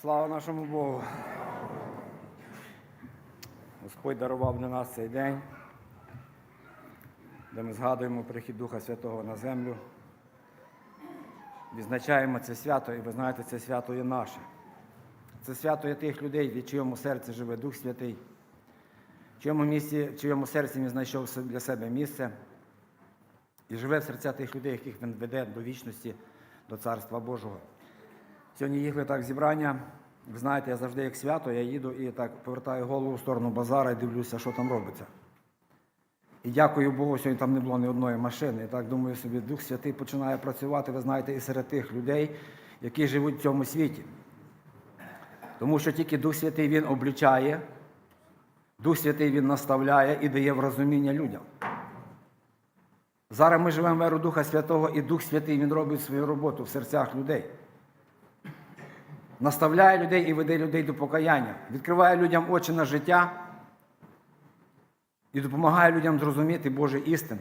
Слава нашому Богу. Господь дарував для нас цей день, де ми згадуємо прихід Духа Святого на землю. Відзначаємо це свято, і ви знаєте, це свято є наше. Це свято є тих людей, в чиєму серці живе Дух Святий, в чиєму, місці, в чиєму серці він знайшов для себе місце і живе в серця тих людей, яких він веде до вічності, до Царства Божого. Сьогодні їхали так зібрання. Ви знаєте, я завжди як свято, я їду і так повертаю голову в сторону базара і дивлюся, що там робиться. І дякую Богу, сьогодні там не було ні одної машини. І так думаю собі, Дух Святий починає працювати, ви знаєте, і серед тих людей, які живуть в цьому світі. Тому що тільки Дух Святий Він облічає, Дух Святий Він наставляє і дає врозуміння людям. Зараз ми живемо в еру Духа Святого, і Дух Святий Він робить свою роботу в серцях людей. Наставляє людей і веде людей до покаяння, відкриває людям очі на життя і допомагає людям зрозуміти Божі істини.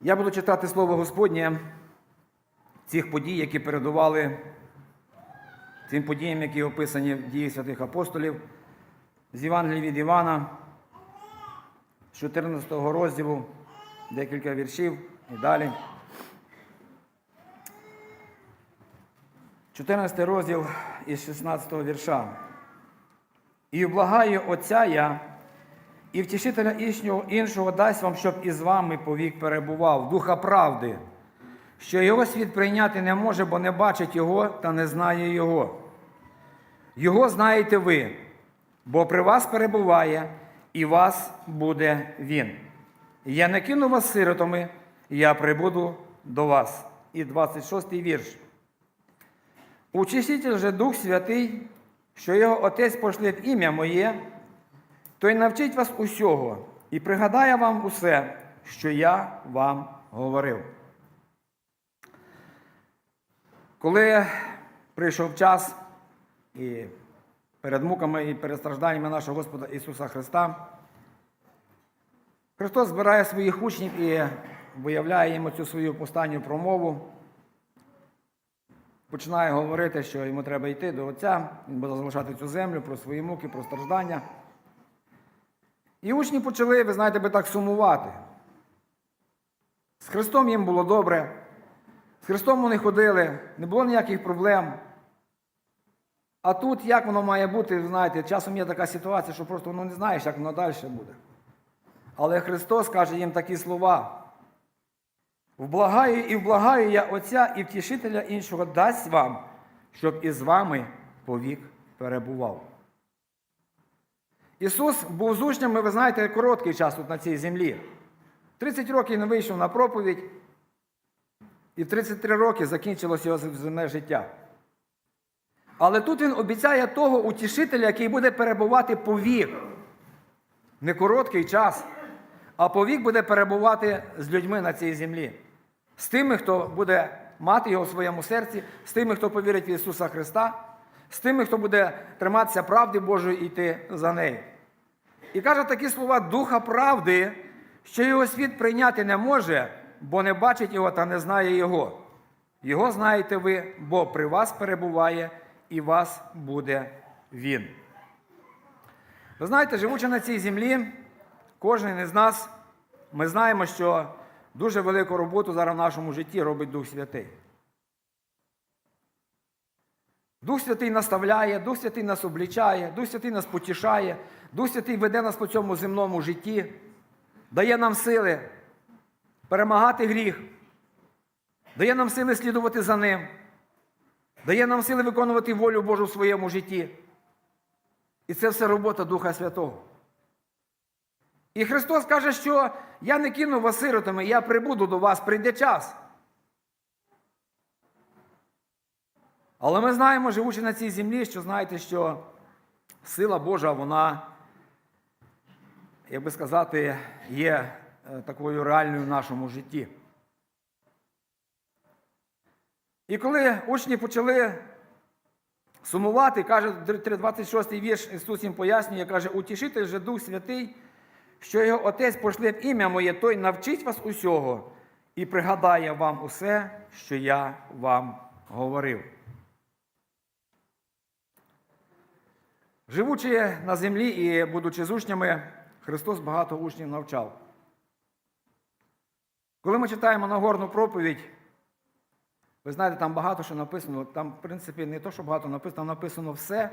Я буду читати Слово Господнє цих подій, які передували цим подіям, які описані в дії святих апостолів, з Євангелії від Івана, з 14 розділу, декілька віршів і далі. 14 розділ із 16 вірша. І облагаю Отця я, і втішителя іншого, іншого дасть вам, щоб із вами повік перебував, духа правди, що його світ прийняти не може, бо не бачить його та не знає його. Його знаєте ви, бо при вас перебуває, і вас буде він. Я не кину вас сиротами, я прибуду до вас. І 26 вірш. Учитель же Дух Святий, що його Отець пошле в ім'я моє, той навчить вас усього і пригадає вам усе, що я вам говорив. Коли прийшов час і перед муками і перед стражданнями нашого Господа Ісуса Христа, Христос збирає своїх учнів і виявляє їм цю свою останню промову починає говорити, що йому треба йти до Отця, він буде залишати цю землю про свої муки, про страждання. І учні почали, ви знаєте, би так сумувати. З Христом їм було добре, з Христом вони ходили, не було ніяких проблем. А тут, як воно має бути, ви знаєте, часом є така ситуація, що просто воно не знаєш, як воно далі буде. Але Христос каже їм такі слова. Вблагаю і вблагаю я Отця і втішителя іншого дасть вам, щоб із вами повік перебував. Ісус був з учнями, ви знаєте, короткий час тут на цій землі. 30 років він вийшов на проповідь, і в 33 роки закінчилося його земне життя. Але тут він обіцяє того утішителя, який буде перебувати по вік. Не короткий час, а повік буде перебувати з людьми на цій землі. З тими, хто буде мати його в своєму серці, з тими, хто повірить в Ісуса Христа, з тими, хто буде триматися правди Божої і йти за нею. І каже такі слова Духа правди, що його світ прийняти не може, бо не бачить його та не знає Його. Його знаєте ви, бо при вас перебуває і вас буде Він. Ви знаєте, живучи на цій землі, кожен із нас, ми знаємо, що дуже велику роботу зараз в нашому житті робить Дух Святий. Дух Святий наставляє, Дух Святий нас облічає, Дух Святий нас потішає, Дух Святий веде нас по цьому земному житті, дає нам сили перемагати гріх, дає нам сили слідувати за ним, дає нам сили виконувати волю Божу в своєму житті. І це все робота Духа Святого. І Христос каже, що я не кину вас сиротами, я прибуду до вас, прийде час. Але ми знаємо, живучи на цій землі, що знаєте, що сила Божа, вона, як би сказати, є е, такою реальною в нашому житті. І коли учні почали сумувати, каже 26 й вірш Ісус їм пояснює, каже, утішитель же Дух Святий що його Отець пошле в ім'я моє, той навчить вас усього і пригадає вам усе, що я вам говорив. Живучи на землі і будучи з учнями, Христос багато учнів навчав. Коли ми читаємо Нагорну проповідь, ви знаєте, там багато що написано. Там, в принципі, не то, що багато написано, там написано все,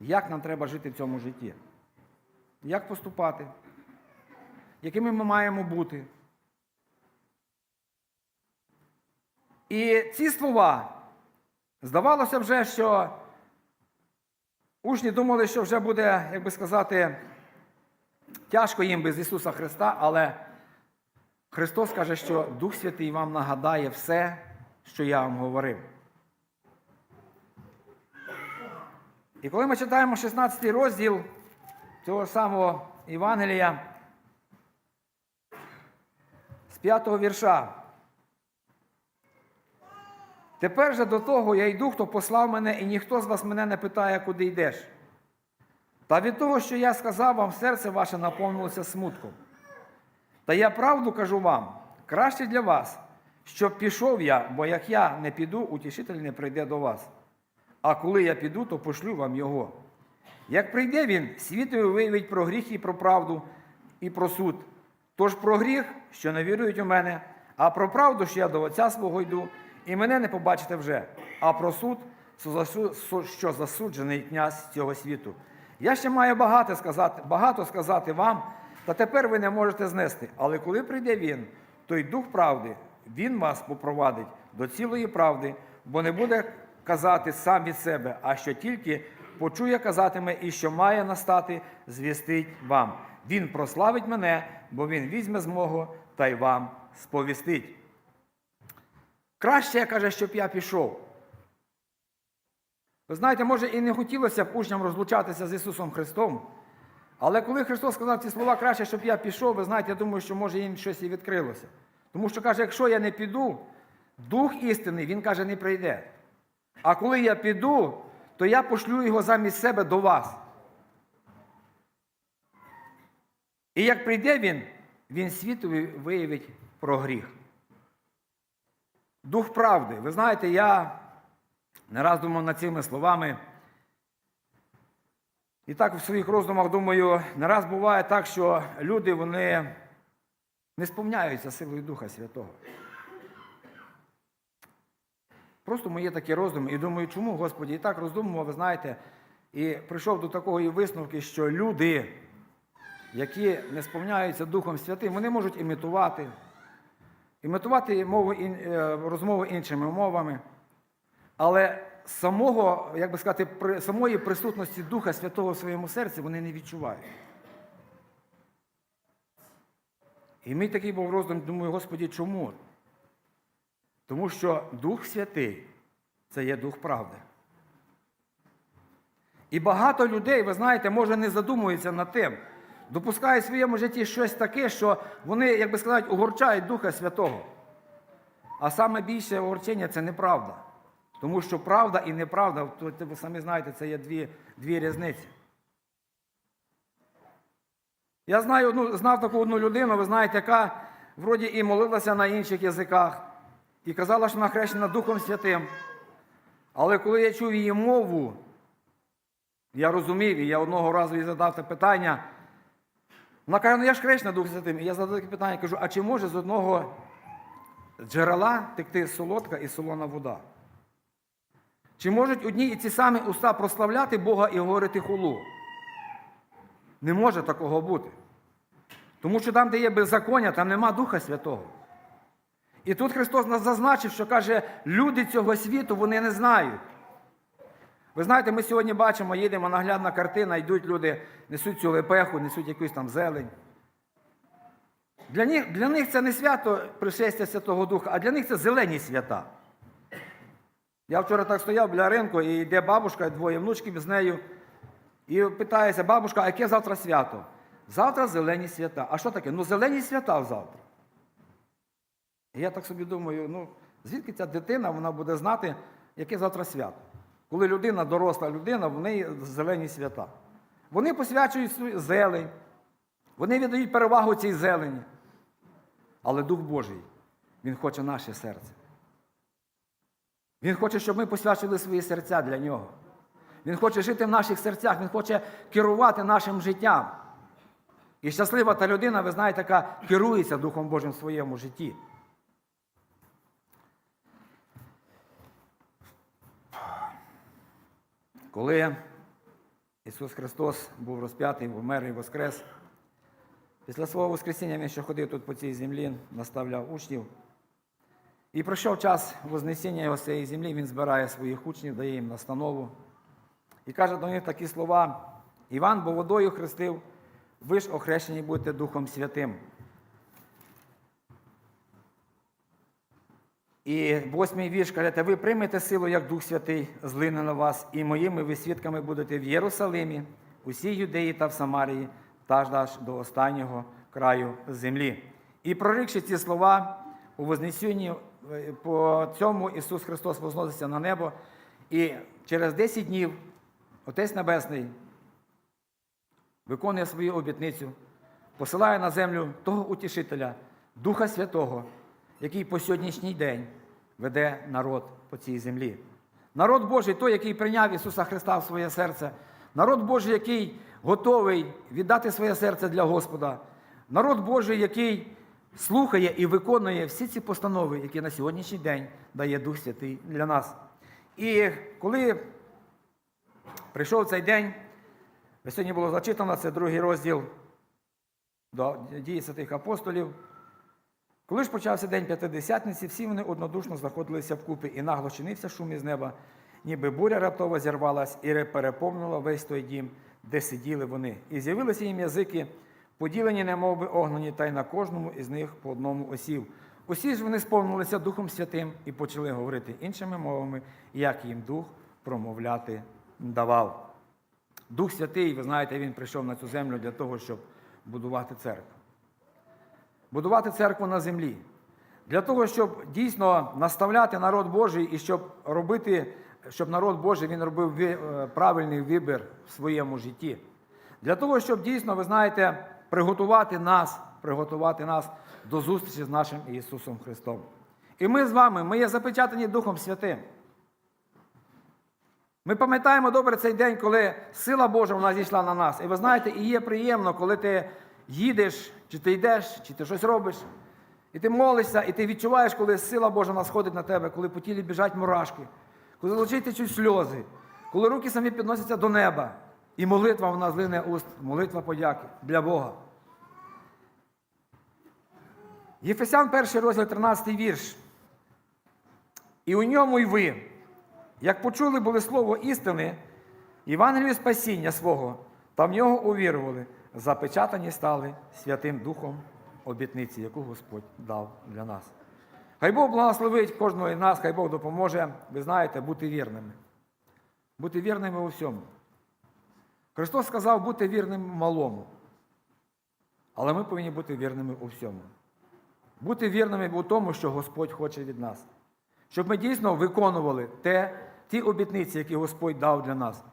як нам треба жити в цьому житті. Як поступати, якими ми маємо бути. І ці слова, здавалося вже, що учні думали, що вже буде, як би сказати, тяжко їм без Ісуса Христа, але Христос каже, що Дух Святий вам нагадає все, що я вам говорив. І коли ми читаємо 16 розділ цього самого Євангелія 5 вірша. Тепер же до того я йду, хто послав мене, і ніхто з вас мене не питає, куди йдеш. Та від того, що я сказав вам, серце ваше наповнилося смутком. Та я правду кажу вам, краще для вас, щоб пішов я, бо як я не піду, утішитель не прийде до вас. А коли я піду, то пошлю вам його. Як прийде він, світові виявить про гріх і про правду, і про суд. Тож про гріх, що не вірують у мене, а про правду, що я до Отця свого йду, і мене не побачите вже, а про суд, що засуджений князь цього світу. Я ще маю багато сказати, багато сказати вам, та тепер ви не можете знести. Але коли прийде він, той дух правди, він вас попровадить до цілої правди, бо не буде казати сам від себе, а що тільки почує казатиме і що має настати, звістить вам. Він прославить мене, бо він візьме з мого та й вам сповістить. Краще, каже, щоб я пішов. Ви знаєте, може і не хотілося б учням розлучатися з Ісусом Христом, але коли Христос сказав ці слова, краще, щоб я пішов, ви знаєте, я думаю, що може їм щось і відкрилося. Тому що каже, якщо я не піду, Дух істинний, Він каже, не прийде. А коли я піду, то я пошлю його замість себе до вас. І як прийде він, він світові виявить про гріх. Дух правди. Ви знаєте, я не раз думав над цими словами. І так в своїх роздумах думаю, не раз буває так, що люди вони не сповняються силою Духа Святого. Просто мої такі роздуми і думаю, чому, Господі, і так роздумував, ви знаєте, і прийшов до такої висновки, що люди, які не сповняються Духом Святим, вони можуть імітувати, імітувати мову, розмови іншими мовами, але самого, як би сказати, самої присутності Духа Святого в своєму серці вони не відчувають. І мій такий був роздум, думаю, Господі, чому? Тому що Дух Святий це є Дух правди. І багато людей, ви знаєте, може не задумуються над тим, допускають в своєму житті щось таке, що вони, як би сказати, огорчають Духа Святого. А саме більше огорчення це неправда. Тому що правда і неправда, ви самі знаєте, це є дві дві різниці. Я знаю, ну, знав таку одну людину, ви знаєте, яка вроді і молилася на інших язиках, і казала, що вона хрещена Духом Святим. Але коли я чув її мову, я розумів, і я одного разу їй задав це питання. Вона каже, ну я ж хрещена Духом Святим. І я задав таке питання, кажу, а чи може з одного джерела текти солодка і солона вода? Чи можуть одні і ці самі уста прославляти Бога і говорити хулу? Не може такого бути. Тому що там, де є беззаконня, там нема Духа Святого. І тут Христос нас зазначив, що каже, люди цього світу вони не знають. Ви знаєте, ми сьогодні бачимо, їдемо наглядна картина, йдуть люди, несуть цю лепеху, несуть якусь там зелень. Для них для них це не свято пришестя Святого Духа, а для них це зелені свята. Я вчора так стояв біля ринку, і йде бабушка, двоє внучків з нею, і питається, бабушка, а яке завтра свято? Завтра зелені свята. А що таке? Ну, зелені свята завтра. І я так собі думаю, ну, звідки ця дитина вона буде знати, яке завтра свято? Коли людина, доросла людина, в неї зелені свята. Вони посвячують свою зелень, вони віддають перевагу цій зелені. Але Дух Божий, Він хоче наше серце. Він хоче, щоб ми посвячили свої серця для нього. Він хоче жити в наших серцях, Він хоче керувати нашим життям. І щаслива та людина, ви знаєте, яка керується Духом Божим в своєму житті. Коли Ісус Христос був розп'ятий, помер і воскрес, після свого Воскресіння Він ще ходив тут по цій землі, наставляв учнів. І пройшов час Вознесіння його з цієї землі, він збирає своїх учнів, дає їм настанову. І каже до них такі слова: Іван, бо водою хрестив, ви ж охрещені будете Духом Святим. І восьмий вірш каже, ви приймете силу, як Дух Святий злине на вас, і моїми ви свідками будете в Єрусалимі, усій Юдеї та в Самарії, та ж аж до останнього краю землі. І прорікши ці слова у Вознесінні, е, по цьому Ісус Христос возноситься на небо, і через 10 днів Отець Небесний виконує свою обітницю, посилає на землю того утішителя, Духа Святого, який по сьогоднішній день веде народ по цій землі. Народ Божий, той, який прийняв Ісуса Христа в своє серце, народ Божий, який готовий віддати своє серце для Господа, народ Божий, який слухає і виконує всі ці постанови, які на сьогоднішній день дає Дух Святий для нас. І коли прийшов цей день, сьогодні було зачитано, це другий розділ до дії святих апостолів. Коли ж почався день п'ятидесятниці, всі вони однодушно знаходилися вкупи, і нагло чинився шум із неба, ніби буря раптово зірвалась і переповнила весь той дім, де сиділи вони. І з'явилися їм язики, поділені, немов би огнені, та й на кожному із них по одному осів. Усі ж вони сповнилися Духом Святим і почали говорити іншими мовами, як їм Дух промовляти давав. Дух Святий, ви знаєте, він прийшов на цю землю для того, щоб будувати церкву будувати церкву на землі. Для того, щоб дійсно наставляти народ Божий і щоб робити, щоб народ Божий він робив е, правильний вибір в своєму житті. Для того, щоб дійсно, ви знаєте, приготувати нас, приготувати нас до зустрічі з нашим Ісусом Христом. І ми з вами, ми є запечатані Духом Святим. Ми пам'ятаємо добре цей день, коли сила Божа вона зійшла на нас. І ви знаєте, і є приємно, коли ти їдеш, чи ти йдеш, чи ти щось робиш, і ти молишся, і ти відчуваєш, коли сила Божа насходить на тебе, коли по тілі біжать мурашки, коли лежить течуть сльози, коли руки самі підносяться до неба, і молитва вона злине уст, молитва подяки для Бога. Єфесян, перший розділ, 13 вірш. І у ньому й ви, як почули були слово істини, Євангелію спасіння свого, та в нього увірували, запечатані стали Святим Духом обітниці, яку Господь дав для нас. Хай Бог благословить кожного із нас, хай Бог допоможе, ви знаєте, бути вірними. Бути вірними у всьому. Христос сказав бути вірним малому. Але ми повинні бути вірними у всьому. Бути вірними у тому, що Господь хоче від нас. Щоб ми дійсно виконували те, ті обітниці, які Господь дав для нас.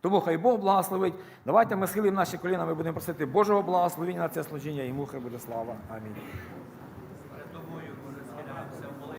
Тому хай Бог благословить. Давайте ми схилимо наші коліна, ми будемо просити Божого благословення на це служіння, йому хай буде слава. Амінь.